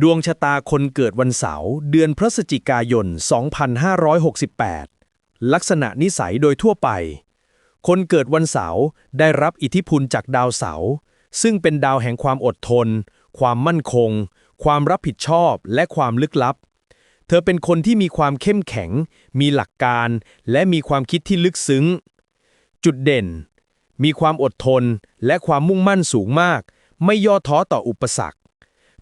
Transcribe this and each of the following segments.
ดวงชะตาคนเกิดวันเสาร์เดือนพฤศจิกายน 2568 ลักษณะนิสัยโดยทั่วไป คนเกิดวันเสาร์ได้รับอิทธิพลจากดาวเสาร์ซึ่งเป็นดาวแห่งความอดทน ความมั่นคง ความรับผิดชอบและความลึกลับ เธอเป็นคนที่มีความเข้มแข็ง มีหลักการ และมีความคิดที่ลึกซึ้ง จุดเด่น มีความอดทนและความมุ่งมั่นสูงมาก ไม่ย่อท้อต่ออุปสรรค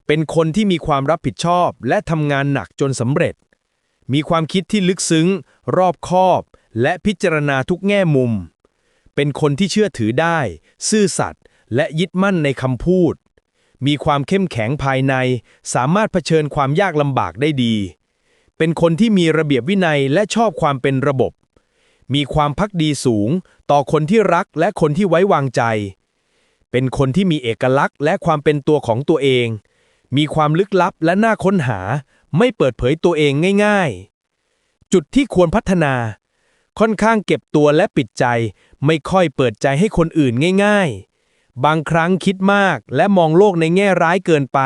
เป็นคนที่มีความรับผิดชอบและทำงานหนักจนสำเร็จ มีความคิดที่ลึกซึ้ง รอบคอบ และพิจารณาทุกแง่มุม เป็นคนที่เชื่อถือได้ ซื่อสัตย์และยึดมั่นในคำพูด มีความเข้มแข็งภายใน สามารถเผชิญความยากลำบากได้ดี เป็นคนที่มีระเบียบวินัยและชอบความเป็นระบบ มีความพักดีสูง ต่อคนที่รักและคนที่ไว้วางใจ เป็นคนที่มีเอกลักษณ์และความเป็นตัวของตัวเอง มีความลึกลับและน่าค้นหา ไม่เปิดเผยตัวเองง่าย ๆ จุดที่ควรพัฒนา ค่อนข้างเก็บตัวและปิดใจ ไม่ค่อยเปิดใจให้คนอื่นง่าย ๆ บางครั้งคิดมากและมองโลกในแง่ร้ายเกินไป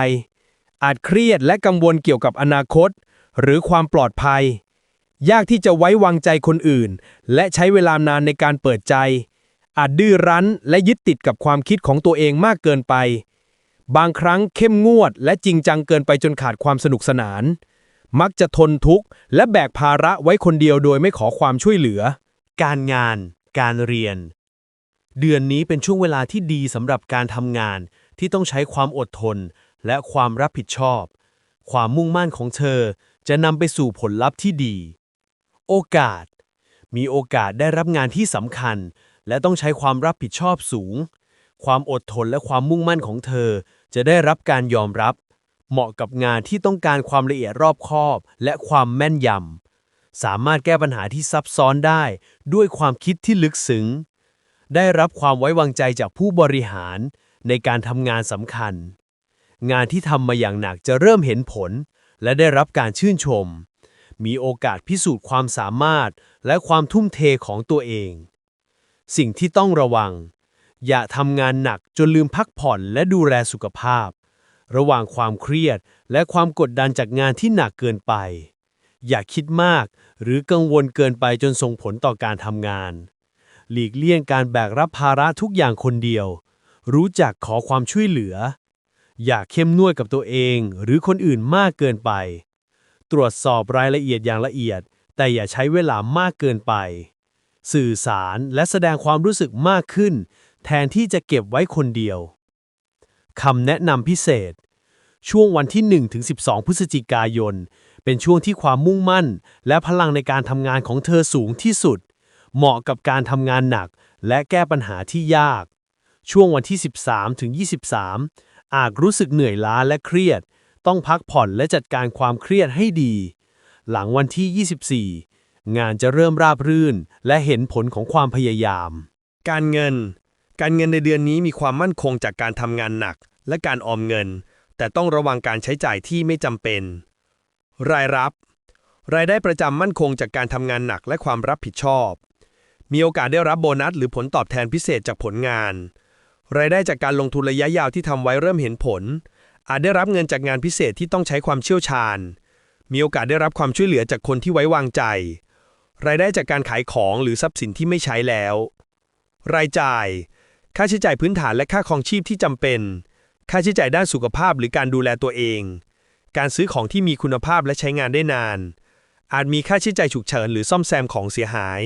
อาจเครียดและกังวลเกี่ยวกับอนาคต หรือความปลอดภัย ยากที่จะไว้วางใจคนอื่น และใช้เวลานานในการเปิดใจอาจดื้อรั้นและยึดติดกับความคิดของตัวเองมากเกินไป บางครั้งเข้มงวดและจริงจังเกินไปจนขาดความสนุกสนาน มักจะทนทุกข์และแบกภาระไว้คนเดียวโดยไม่ขอความช่วยเหลือ การงาน การเรียน เดือนนี้เป็นช่วงเวลาที่ดีสำหรับการทำงานที่ต้องใช้ความอดทน และความรับผิดชอบ ความมุ่งมั่นของเธอจะนำไปสู่ผลลัพธ์ที่ดี โอกาส มีโอกาสได้รับงานที่สำคัญ และต้องใช้ความรับผิดชอบสูง ความอดทนและความมุ่งมั่นของเธอ จะได้รับการยอมรับ เหมาะกับงานที่ต้องการความละเอียดรอบคอบ และความแม่นยำสามารถแก้ปัญหาที่ซับซ้อนได้ ด้วยความคิดที่ลึกซึ้ง ได้รับความไว้วางใจจากผู้บริหาร ในการทำงานสำคัญ งานที่ทำมาอย่างหนักจะเริ่มเห็นผล และได้รับการชื่นชม มีโอกาสพิสูจน์ความสามารถ และความทุ่มเทของตัวเอง สิ่งที่ต้องระวัง อย่าทำงานหนักจนลืมพักผ่อนและดูแลสุขภาพ ระหว่างความเครียดและความกดดันจากงานที่หนักเกินไป อย่าคิดมากหรือกังวลเกินไปจนส่งผลต่อการทำงาน หลีกเลี่ยงการแบกรับภาระทุกอย่างคนเดียว รู้จักขอความช่วยเหลือ อย่าเข้มนวดกับตัวเองหรือคนอื่นมากเกินไป ตรวจสอบรายละเอียดอย่างละเอียด แต่อย่าใช้เวลามากเกินไป สื่อสารและแสดงความรู้สึกมากขึ้น แทนที่จะเก็บไว้คนเดียวคำแนะนำพิเศษ ช่วงวันที่ 1-12 พฤศจิกายน เป็นช่วงที่ความมุ่งมั่น และพลังในการทำงานของเธอสูงที่สุด เหมาะกับการทำงานหนัก และแก้ปัญหาที่ยาก ช่วงวันที่ 13-23 อาจรู้สึกเหนื่อยล้าและเครียด ต้องพักผ่อนและจัดการความเครียดให้ดี หลังวันที่ 24 งานจะเริ่มราบรื่น และเห็นผลของความพยายาม การเงิน การเงินในเดือนนี้มีความมั่นคงจากการทำงานหนักและการออมเงิน แต่ต้องระวังการใช้จ่ายที่ไม่จำเป็น รายรับ รายได้ประจำมั่นคงจากการทำงานหนักและความรับผิดชอบ มีโอกาสได้รับโบนัสหรือผลตอบแทนพิเศษจากผลงาน รายได้จากการลงทุนระยะยาวที่ทำไว้เริ่มเห็นผล อาจได้รับเงินจากงานพิเศษที่ต้องใช้ความเชี่ยวชาญ มีโอกาสได้รับความช่วยเหลือจากคนที่ไว้วางใจ รายได้จากการขายของหรือทรัพย์สินที่ไม่ใช้แล้ว รายจ่าย ค่าใช้จ่ายพื้นฐานและค่าครองชีพที่จำเป็น ค่าใช้จ่ายด้านสุขภาพหรือการดูแลตัวเอง การซื้อของที่มีคุณภาพและใช้งานได้นาน อาจมีค่าใช้จ่ายฉุกเฉินหรือซ่อมแซมของเสียหาย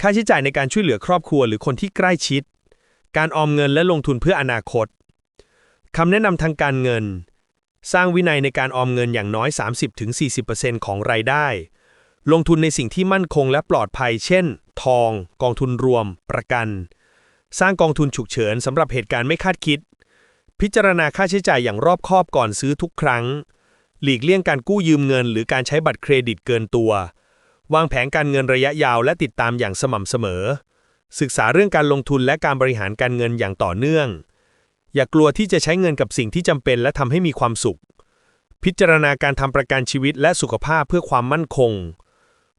ค่าใช้จ่ายในการช่วยเหลือครอบครัวหรือคนที่ใกล้ชิด การออมเงินและลงทุนเพื่ออนาคตคำแนะนำทางการเงิน สร้างวินัยในการออมเงินอย่างน้อย 30-40%ของรายได้ ลงทุนในสิ่งที่มั่นคงและปลอดภัย เช่น ทอง กองทุนรวม ประกัน สร้างกองทุนฉุกเฉินสำหรับเหตุการณ์ไม่คาดคิด พิจารณาค่าใช้จ่ายอย่างรอบคอบก่อนซื้อทุกครั้ง หลีกเลี่ยงการกู้ยืมเงิน หรือการใช้บัตรเครดิตเกินตัว วางแผนการเงินระยะยาวและติดตามอย่างสม่ำเสมอ ศึกษาเรื่องการลงทุนและการบริหารการเงินอย่างต่อเนื่อง อย่ากลัวที่จะใช้เงินกับสิ่งที่จำเป็นและทำให้มีความสุข พิจารณาการทำประกันชีวิตและสุขภาพเพื่อความมั่นคง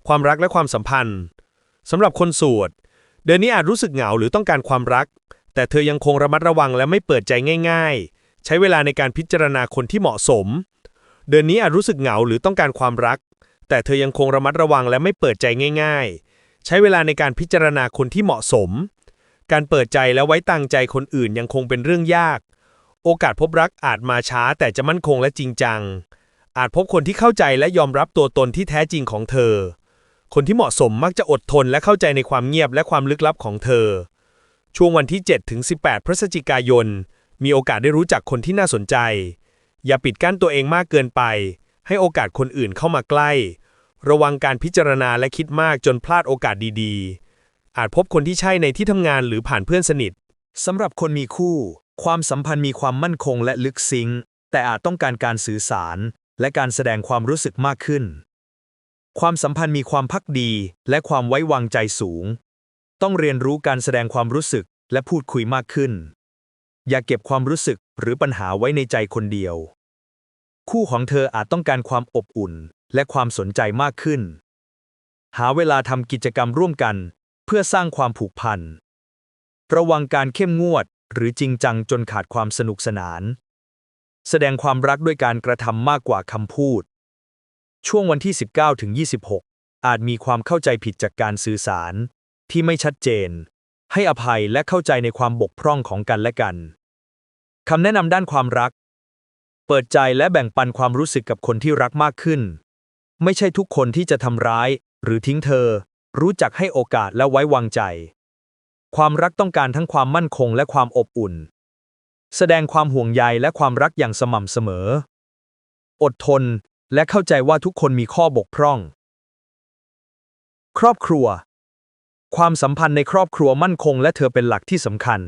ความรักและความสัมพันธ์สำหรับคนโสด เดือนนี้อาจรู้สึกเหงาหรือต้องการความรัก แต่เธอยังคงระมัดระวังและไม่เปิดใจง่ายๆ ใช้เวลาในการพิจารณาคนที่เหมาะสม เดือนนี้อาจรู้สึกเหงาหรือต้องการความรัก แต่เธอยังคงระมัดระวังและไม่เปิดใจง่าย ๆ ใช้เวลาในการพิจารณาคนที่เหมาะสม การเปิดใจและไว้ตังใจคนอื่นยังคงเป็นเรื่องยาก โอกาสพบรักอาจมาช้าแต่จะมั่นคงและจริงจัง อาจพบคนที่เข้าใจและยอมรับตัวตนที่แท้จริงของเธอ คนที่เหมาะสมมักจะอดทนและเข้าใจในความเงียบและความลึกลับของเธอ ช่วงวันที่ 7 ถึง 18 พฤศจิกายน มีโอกาสได้รู้จักคนที่น่าสนใจ อย่าปิดกั้นตัวเองมากเกินไป ให้โอกาสคนอื่นเข้ามาใกล้ ระวังการพิจารณาและคิดมากจนพลาดโอกาสดีๆ อาจพบคนที่ใช่ในที่ทำงานหรือผ่านเพื่อนสนิทสำหรับคนมีคู่ ความสัมพันธ์มีความมั่นคงและลึกซึ้งแต่อาจต้องการการสื่อสาร และการแสดงความรู้สึกมากขึ้น ความสัมพันธ์มีความพักดี และความไว้วางใจสูง ต้องเรียนรู้การแสดงความรู้สึกและพูดคุยมากขึ้น อย่าเก็บความรู้สึกหรือปัญหาไว้ในใจคนเดียว คู่ของเธออาจต้องการความอบอุ่น และความสนใจมากขึ้น หาเวลาทำกิจกรรมร่วมกัน เพื่อสร้างความผูกพัน ระวังการเข้มงวดหรือจริงจังจนขาดความสนุกสนาน แสดงความรักด้วยการกระทำมากกว่าคำพูด ช่วงวันที่ 19ถึง26 อาจมีความเข้าใจผิดจากการสื่อสาร ที่ไม่ชัดเจน ให้อภัยและเข้าใจในความบกพร่องของกันและกันคำแนะนำด้านความรัก เปิดใจและแบ่งปันความรู้สึกกับคนที่รักมากขึ้น ไม่ใช่ทุกคนที่จะทำร้าย หรือทิ้งเธอ รู้จักให้โอกาสและไว้วางใจ ความรักต้องการทั้งความมั่นคงและความอบอุ่น แสดงความห่วงใยและความรักอย่างสม่ำเสมอ อดทน และเข้าใจว่าทุกคนมีข้อบกพร่อง ครอบครัว ความสัมพันธ์ในครอบครัวมั่นคงและเธอเป็นหลักที่สำคัญ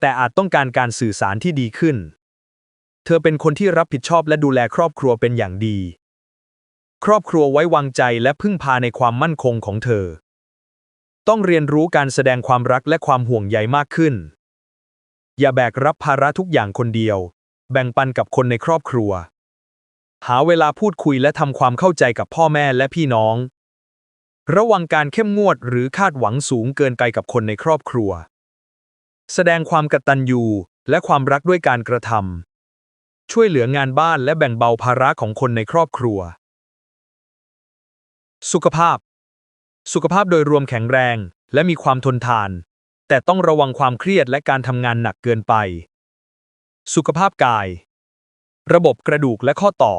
แต่อาจต้องการการสื่อสารที่ดีขึ้น เธอเป็นคนที่รับผิดชอบและดูแลครอบครัวเป็นอย่างดี ครอบครัวไว้วางใจและพึ่งพาในความมั่นคงของเธอ ต้องเรียนรู้การแสดงความรักและความห่วงใยมากขึ้น อย่าแบกรับภาระทุกอย่างคนเดียว แบ่งปันกับคนในครอบครัว หาเวลาพูดคุยและทำความเข้าใจกับพ่อแม่และพี่น้อง ระวังการเข้มงวดหรือคาดหวังสูงเกินไปกับคนในครอบครัว แสดงความกตัญญูและความรักด้วยการกระทำช่วยเหลืองานบ้านและแบ่งเบาภาระของคนในครอบครัว สุขภาพ สุขภาพโดยรวมแข็งแรงและมีความทนทาน แต่ต้องระวังความเครียดและการทำงานหนักเกินไป สุขภาพกาย ระบบกระดูกและข้อต่อ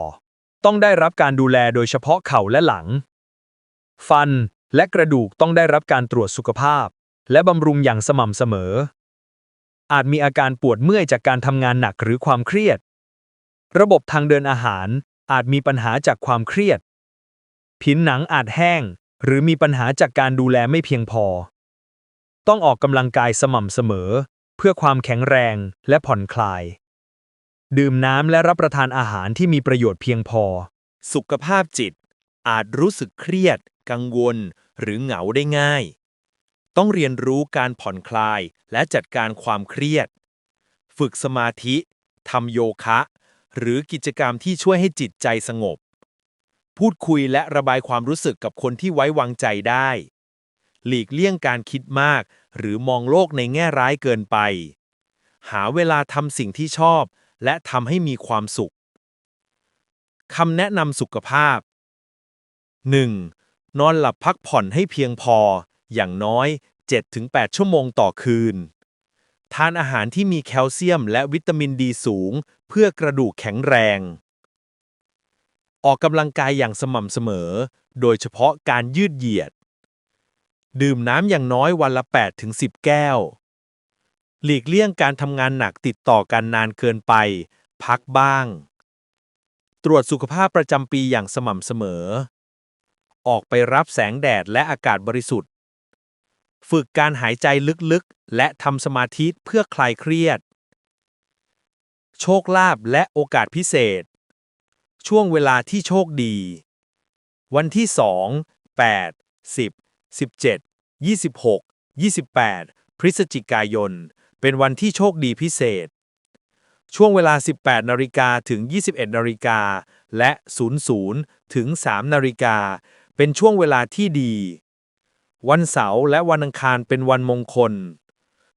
ต้องได้รับการดูแลโดยเฉพาะเข่าและหลัง ฟันและกระดูกต้องได้รับการตรวจสุขภาพ และบำรุงอย่างสม่ำเสมอ อาจมีอาการปวดเมื่อยจากการทำงานหนักหรือความเครียด ระบบทางเดินอาหารอาจมีปัญหาจากความเครียด ผิวหนังอาจแห้ง หรือมีปัญหาจากการดูแลไม่เพียงพอ ต้องออกกำลังกายสม่ำเสมอ เพื่อความแข็งแรงและผ่อนคลาย ดื่มน้ำและรับประทานอาหารที่มีประโยชน์เพียงพอ สุขภาพจิต อาจรู้สึกเครียด กังวล หรือเหงาได้ง่าย ต้องเรียนรู้การผ่อนคลายและจัดการความเครียด ฝึกสมาธิทำโยคะ หรือกิจกรรมที่ช่วยให้จิตใจสงบ พูดคุยและระบายความรู้สึกกับคนที่ไว้วางใจได้ หลีกเลี่ยงการคิดมาก หรือมองโลกในแง่ร้ายเกินไป หาเวลาทำสิ่งที่ชอบ และทำให้มีความสุขคำแนะนำสุขภาพ 1. นอนหลับพักผ่อนให้เพียงพอ อย่างน้อย 7-8 ชั่วโมงต่อคืน ทานอาหารที่มีแคลเซียมและวิตามินดีสูง เพื่อกระดูกแข็งแรง ออกกำลังกายอย่างสม่ำเสมอ โดยเฉพาะการยืดเหยียด ดื่มน้ำอย่างน้อยวันละ 8-10 แก้ว หลีกเลี่ยงการทำงานหนักติดต่อกันนานเกินไป พักบ้าง ตรวจสุขภาพประจำปีอย่างสม่ำเสมอ ออกไปรับแสงแดดและอากาศบริสุทธิ์ ฝึกการหายใจลึกๆ และทำสมาธิเพื่อคลายเครียด โชคลาภและโอกาสพิเศษ ช่วงเวลาที่โชคดี วันที่ 2 8 10 17 26 28 พฤศจิกายน เป็นวันที่โชคดีพิเศษ ช่วงเวลา 18 นาฬิกาถึง 21 นาฬิกา และ 00 ถึง 3 นาฬิกา เป็นช่วงเวลาที่ดี วันเสาร์และวันอังคารเป็นวันมงคล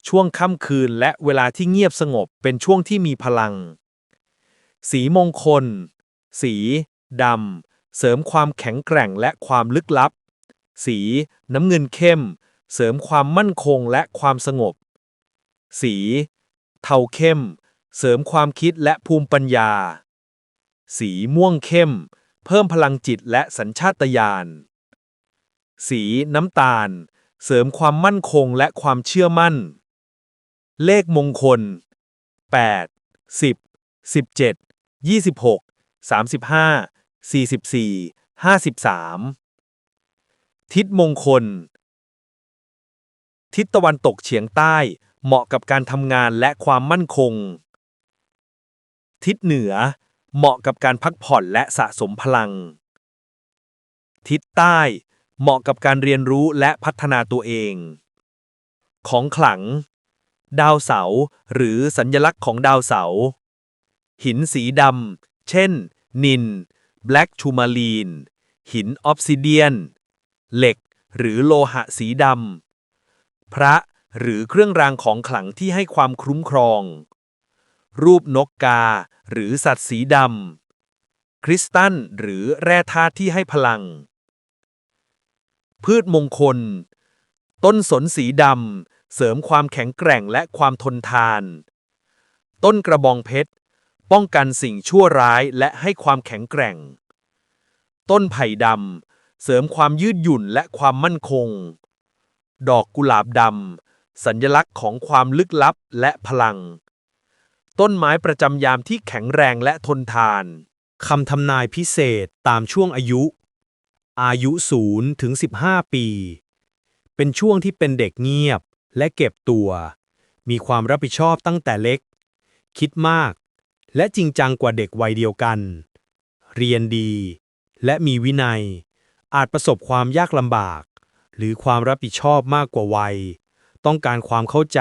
ช่วงค่ำคืนและเวลาที่เงียบสงบเป็นช่วงที่มีพลัง สีมงคล สีดำ เสริมความแข็งแกร่งและความลึกลับ สี น้ำเงินเข้ม เสริมความมั่นคงและความสงบ สี เทาเข้ม เสริมความคิดและภูมิปัญญา สีม่วงเข้ม เพิ่มพลังจิตและสัญชาตญาณ สีน้ำตาล เสริมความมั่นคงและความเชื่อมั่น เลขมงคล 8 10 17 26 35 44 53 ทิศมงคล ทิศตะวันตกเฉียงใต้ เหมาะกับการทำงานและความมั่นคง ทิศเหนือ เหมาะกับการพักผ่อนและสะสมพลัง ทิศใต้ เหมาะกับการเรียนรู้และพัฒนาตัวเอง ของขลัง ดาวเสาร์หรือสัญลักษณ์ของดาวเสาร์หินสีดำ เช่น นิน แบล็กชูมาลีน หินออฟซิเดียน เหล็กหรือโลหะสีดำพระ หรือเครื่องรางของขลังที่ให้ความคุ้มครอง รูปนกกา หรือสัตว์สีดำคริสตัลหรือแร่ธาตุที่ให้พลัง พืชมงคล ต้นสนสีดำเสริมความแข็งแกร่งและความทนทาน ต้นกระบองเพชร ป้องกันสิ่งชั่วร้ายและให้ความแข็งแกร่ง ต้นไผ่ดำเสริมความยืดหยุ่นและความมั่นคง ดอกกุหลาบดำ สัญลักษณ์ของความลึกลับและพลัง ต้นไม้ประจำยามที่แข็งแรงและทนทานคำทำนายพิเศษตามช่วงอายุ อายุ0ถึง15 ปี เป็นช่วงที่เป็นเด็กเงียบและเก็บตัว มีความรับผิดชอบตั้งแต่เล็ก คิดมาก และจริงจังกว่าเด็กวัยเดียวกัน เรียนดี และมีวินัย อาจประสบความยากลำบาก หรือความรับผิดชอบมากกว่าวัย ต้องการความเข้าใจ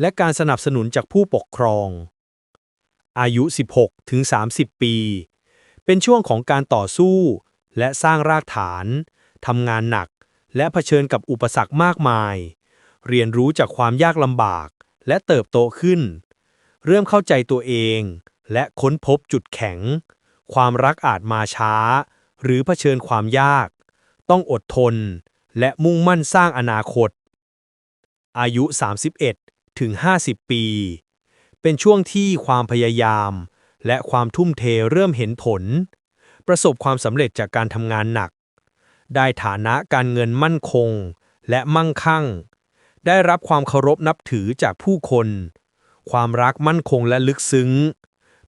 และการสนับสนุนจากผู้ปกครอง อายุ 16 ถึง 30 ปี เป็นช่วงของการต่อสู้ และสร้างรากฐาน ทำงานหนัก และเผชิญกับอุปสรรคมากมาย เรียนรู้จากความยากลำบาก และเติบโตขึ้น เริ่มเข้าใจตัวเอง และค้นพบจุดแข็ง ความรักอาจมาช้า หรือเผชิญความยาก ต้องอดทน และมุ่งมั่นสร้างอนาคต อายุ 31 ถึง 50 ปี เป็นช่วงที่ความพยายาม และความทุ่มเทเริ่มเห็นผล ประสบความสำเร็จจากการทำงานหนัก ได้ฐานะการเงินมั่นคง และมั่งคั่ง ได้รับความเคารพนับถือจากผู้คน ความรักมั่นคงและลึกซึ้ง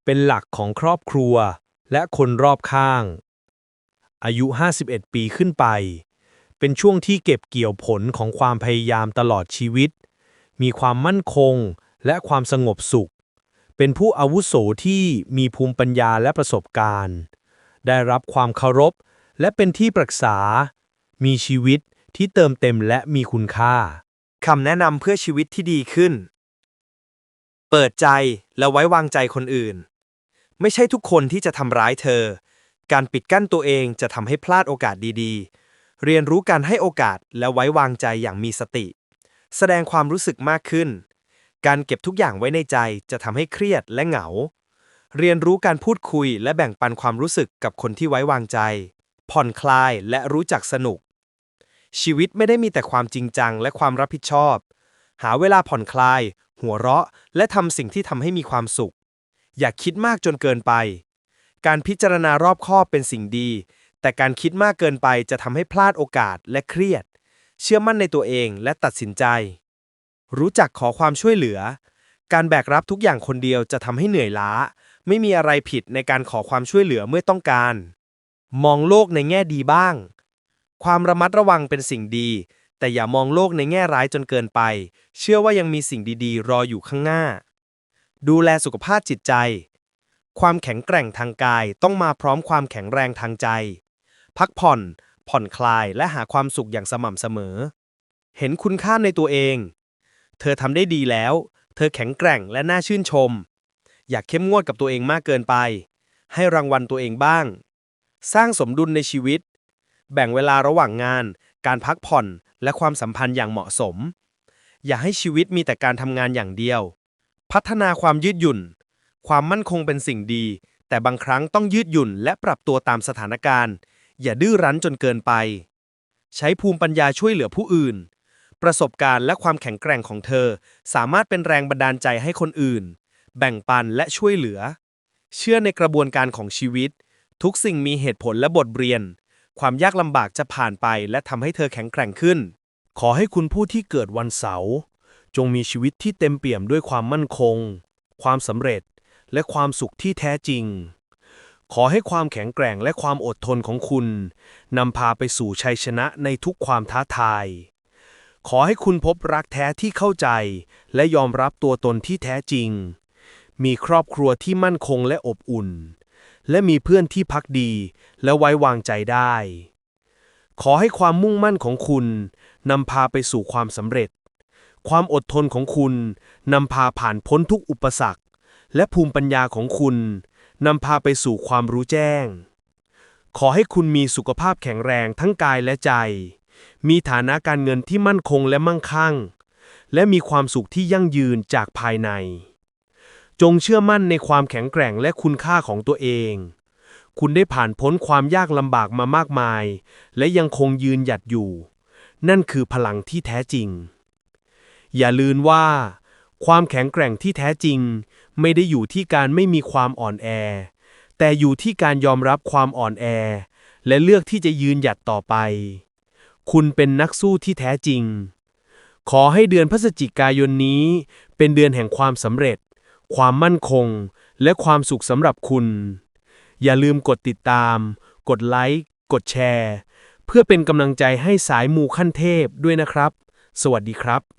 เป็นหลักของครอบครัวและคนรอบข้าง อายุ 51 ปีขึ้นไป เป็นช่วงที่เก็บเกี่ยวผลของความพยายามตลอดชีวิต มีความมั่นคงและความสงบสุข เป็นผู้อาวุโสที่มีภูมิปัญญาและประสบการณ์ ได้รับความเคารพ และเป็นที่ปรึกษา มีชีวิตที่เติมเต็มและมีคุณค่าคำแนะนำเพื่อชีวิตที่ดีขึ้น เปิดใจและไว้วางใจคนอื่น ไม่ใช่ทุกคนที่จะทำร้ายเธอ การปิดกั้นตัวเองจะทำให้พลาดโอกาสดีๆ เรียนรู้การให้โอกาสและไว้วางใจอย่างมีสติ แสดงความรู้สึกมากขึ้น การเก็บทุกอย่างไว้ในใจจะทำให้เครียดและเหงา เรียนรู้การพูดคุยและแบ่งปันความรู้สึกกับคนที่ไว้วางใจ ผ่อนคลายและรู้จักสนุก ชีวิตไม่ได้มีแต่ความจริงจังและความรับผิดชอบ หาเวลาผ่อนคลาย หัวเราะ และทำสิ่งที่ทำให้มีความสุข อย่าคิดมากจนเกินไป การพิจารณารอบคอบเป็นสิ่งดี แต่การคิดมากเกินไปจะทำให้พลาดโอกาสและเครียด เชื่อมั่นในตัวเองและตัดสินใจ รู้จักขอความช่วยเหลือ การแบกรับทุกอย่างคนเดียวจะทำให้เหนื่อยล้า ไม่มีอะไรผิดในการขอความช่วยเหลือเมื่อต้องการ มองโลกในแง่ดีบ้าง ความระมัดระวังเป็นสิ่งดี แต่อย่ามองโลกในแง่ร้ายจนเกินไป เชื่อว่ายังมีสิ่งดีๆ รออยู่ข้างหน้า ดูแลสุขภาพจิตใจความแข็งแกร่งทางกายต้องมาพร้อมความแข็งแรงทางใจ พักผ่อน ผ่อนคลายและหาความสุขอย่างสม่ำเสมอ เห็นคุณค่าในตัวเอง เธอทำได้ดีแล้ว เธอแข็งแกร่งและน่าชื่นชม อย่าเข้มงวดกับตัวเองมากเกินไป ให้รางวัลตัวเองบ้าง สร้างสมดุลในชีวิต แบ่งเวลาระหว่างงาน การพักผ่อนและความสัมพันธ์อย่างเหมาะสม อย่าให้ชีวิตมีแต่การทำงานอย่างเดียว พัฒนาความยืดหยุ่น ความมั่นคงเป็นสิ่งดีแต่บางครั้งต้องยืดหยุ่นและปรับตัวตามสถานการณ์ อย่าดื้อรั้นจนเกินไป ใช้ภูมิปัญญาช่วยเหลือผู้อื่น ประสบการณ์และความแข็งแกร่งของเธอ สามารถเป็นแรงบันดาลใจให้คนอื่น แบ่งปันและช่วยเหลือ เชื่อในกระบวนการของชีวิต ทุกสิ่งมีเหตุผลและบทเรียน ความยากลำบากจะผ่านไปและทำให้เธอแข็งแกร่งขึ้น ขอให้คุณผู้ที่เกิดวันเสาร์จงมีชีวิตที่เต็มเปี่ยมด้วยความมั่นคง ความสำเร็จ และความสุขที่แท้จริง ขอให้ความแข็งแกร่งและความอดทนของคุณนำพาไปสู่ชัยชนะในทุกความท้าทาย ขอให้คุณพบรักแท้ที่เข้าใจ และยอมรับตัวตนที่แท้จริง มีครอบครัวที่มั่นคงและอบอุ่น และมีเพื่อนที่พักดีและไว้วางใจได้ ขอให้ความมุ่งมั่นของคุณนำพาไปสู่ความสำเร็จ ความอดทนของคุณนำพาผ่านพ้นทุกอุปสรรค และภูมิปัญญาของคุณ นำพาไปสู่ความรู้แจ้ง ขอให้คุณมีสุขภาพแข็งแรงทั้งกายและใจ มีฐานะการเงินที่มั่นคงและมั่งคั่ง และมีความสุขที่ยั่งยืนจากภายใน จงเชื่อมั่นในความแข็งแกร่งและคุณค่าของตัวเอง คุณได้ผ่านพ้นความยากลำบากมามากมาย และยังคงยืนหยัดอยู่ นั่นคือพลังที่แท้จริง อย่าลืมว่า ความแข็งแกร่งที่แท้จริง ไม่ได้อยู่ที่การไม่มีความอ่อนแอ แต่อยู่ที่การยอมรับความอ่อนแอ และเลือกที่จะยืนหยัดต่อไป คุณเป็นนักสู้ที่แท้จริง ขอให้เดือนพฤศจิกายนนี้ เป็นเดือนแห่งความสำเร็จ ความมั่นคง และความสุขสำหรับคุณ อย่าลืมกดติดตาม กดไลค์ กดแชร์ เพื่อเป็นกำลังใจให้สายมูขั้นเทพด้วยนะครับ สวัสดีครับ